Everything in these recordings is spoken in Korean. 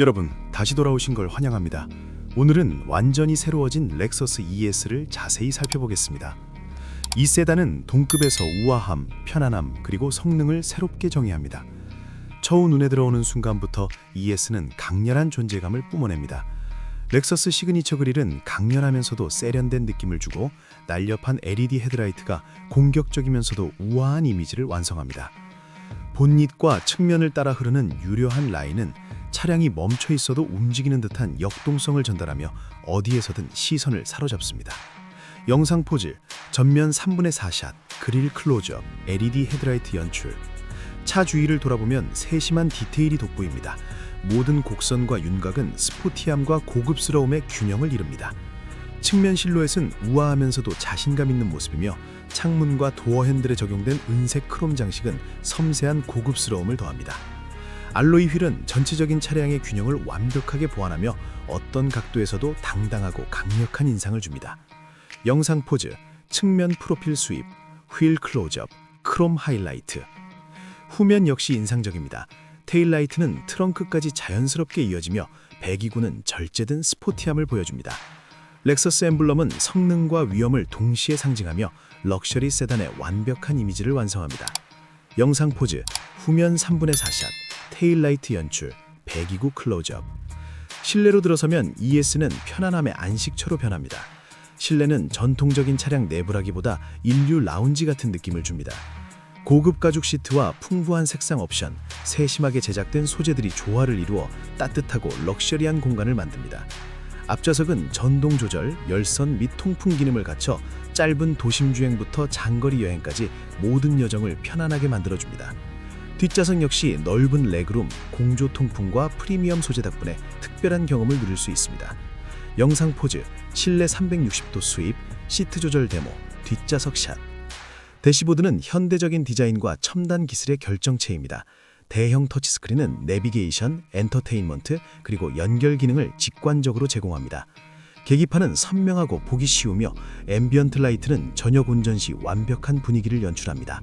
여러분, 다시 돌아오신 걸 환영합니다. 오늘은 완전히 새로워진 렉서스 ES를 자세히 살펴보겠습니다. 이 세단은 동급에서 우아함, 편안함, 그리고 성능을 새롭게 정의합니다. 처우 눈에 들어오는 순간부터 ES는 강렬한 존재감을 뿜어냅니다. 렉서스 시그니처 그릴은 강렬하면서도 세련된 느낌을 주고 날렵한 LED 헤드라이트가 공격적이면서도 우아한 이미지를 완성합니다. 본닛과 측면을 따라 흐르는 유려한 라인은 차량이 멈춰 있어도 움직이는 듯한 역동성을 전달하며 어디에서든 시선을 사로잡습니다. 영상 포즈, 전면 3분의 4샷, 그릴 클로즈업, LED 헤드라이트 연출. 차 주위를 돌아보면 세심한 디테일이 돋보입니다. 모든 곡선과 윤곽은 스포티함과 고급스러움의 균형을 이룹니다. 측면 실루엣은 우아하면서도 자신감 있는 모습이며 창문과 도어 핸들에 적용된 은색 크롬 장식은 섬세한 고급스러움을 더합니다. 알로이 휠은 전체적인 차량의 균형을 완벽하게 보완하며 어떤 각도에서도 당당하고 강력한 인상을 줍니다. 영상 포즈, 측면 프로필 스윕, 휠 클로즈업, 크롬 하이라이트. 후면 역시 인상적입니다. 테일라이트는 트렁크까지 자연스럽게 이어지며 배기구는 절제된 스포티함을 보여줍니다. 렉서스 엠블럼은 성능과 위엄을 동시에 상징하며 럭셔리 세단의 완벽한 이미지를 완성합니다. 영상 포즈, 후면 3분의 4샷, 테일라이트 연출, 배기구 클로즈업. 실내로 들어서면 ES는 편안함의 안식처로 변합니다. 실내는 전통적인 차량 내부라기보다 인류 라운지 같은 느낌을 줍니다. 고급 가죽 시트와 풍부한 색상 옵션, 세심하게 제작된 소재들이 조화를 이루어 따뜻하고 럭셔리한 공간을 만듭니다. 앞좌석은 전동 조절, 열선 및 통풍 기능을 갖춰 짧은 도심 주행부터 장거리 여행까지 모든 여정을 편안하게 만들어줍니다. 뒷좌석 역시 넓은 레그룸, 공조 통풍과 프리미엄 소재 덕분에 특별한 경험을 누릴 수 있습니다. 영상 포즈, 실내 360도 수입, 시트 조절 데모, 뒷좌석 샷. 대시보드는 현대적인 디자인과 첨단 기술의 결정체입니다. 대형 터치스크린은 내비게이션, 엔터테인먼트, 그리고 연결 기능을 직관적으로 제공합니다. 계기판은 선명하고 보기 쉬우며 앰비언트 라이트는 저녁 운전 시 완벽한 분위기를 연출합니다.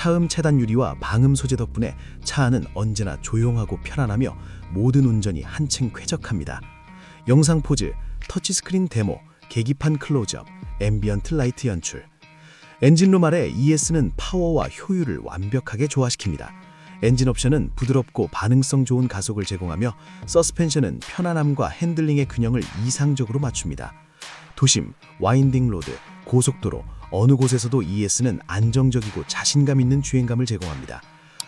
차음 차단 유리와 방음 소재 덕분에 차 안은 언제나 조용하고 편안하며 모든 운전이 한층 쾌적합니다. 영상 포즈, 터치스크린 데모, 계기판 클로즈업, 앰비언트 라이트 연출. 엔진룸 아래 ES는 파워와 효율을 완벽하게 조화시킵니다. 엔진 옵션은 부드럽고 반응성 좋은 가속을 제공하며 서스펜션은 편안함과 핸들링의 균형을 이상적으로 맞춥니다. 도심, 와인딩 로드, 고속도로 어느 곳에서도 ES는 안정적이고 자신감 있는 주행감을 제공합니다.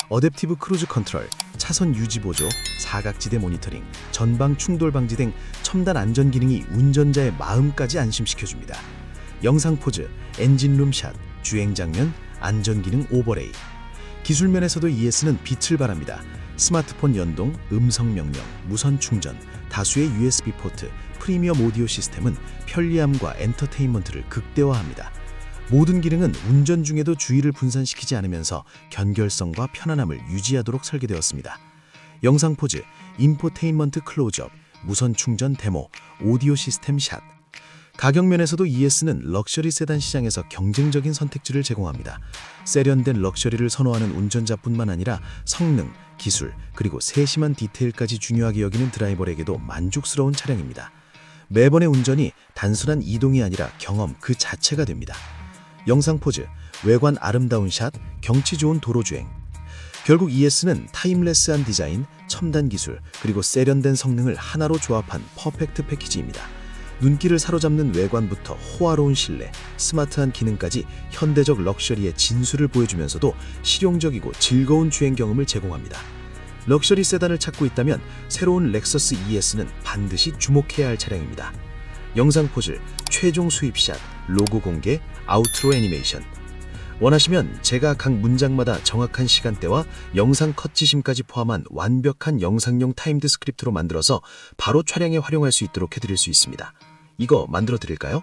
어댑티브 크루즈 컨트롤, 차선 유지 보조, 사각지대 모니터링, 전방 충돌 방지 등 첨단 안전 기능이 운전자의 마음까지 안심시켜줍니다. 영상 포즈, 엔진룸 샷, 주행 장면, 안전 기능 오버레이. 기술 면에서도 ES는 빛을 발합니다. 스마트폰 연동, 음성 명령, 무선 충전, 다수의 USB 포트, 프리미엄 오디오 시스템은 편리함과 엔터테인먼트를 극대화합니다. 모든 기능은 운전 중에도 주의를 분산시키지 않으면서 견결성과 편안함을 유지하도록 설계되었습니다. 영상 포즈, 인포테인먼트 클로즈업, 무선 충전 데모, 오디오 시스템 샷. 가격 면에서도 ES는 럭셔리 세단 시장에서 경쟁적인 선택지를 제공합니다. 세련된 럭셔리를 선호하는 운전자뿐만 아니라 성능, 기술, 그리고 세심한 디테일까지 중요하게 여기는 드라이버에게도 만족스러운 차량입니다. 매번의 운전이 단순한 이동이 아니라 경험 그 자체가 됩니다. 영상 포즈, 외관 아름다운 샷, 경치 좋은 도로 주행. 결국 ES는 타임레스한 디자인, 첨단 기술, 그리고 세련된 성능을 하나로 조합한 퍼펙트 패키지입니다. 눈길을 사로잡는 외관부터 호화로운 실내, 스마트한 기능까지 현대적 럭셔리의 진수를 보여주면서도 실용적이고 즐거운 주행 경험을 제공합니다. 럭셔리 세단을 찾고 있다면 새로운 렉서스 ES는 반드시 주목해야 할 차량입니다. 영상 포즈, 최종 수입샷, 로고 공개, 아우트로 애니메이션. 원하시면 제가 각 문장마다 정확한 시간대와 영상 컷 지심까지 포함한 완벽한 영상용 타임드 스크립트로 만들어서 바로 촬영에 활용할 수 있도록 해드릴 수 있습니다. 이거 만들어 드릴까요?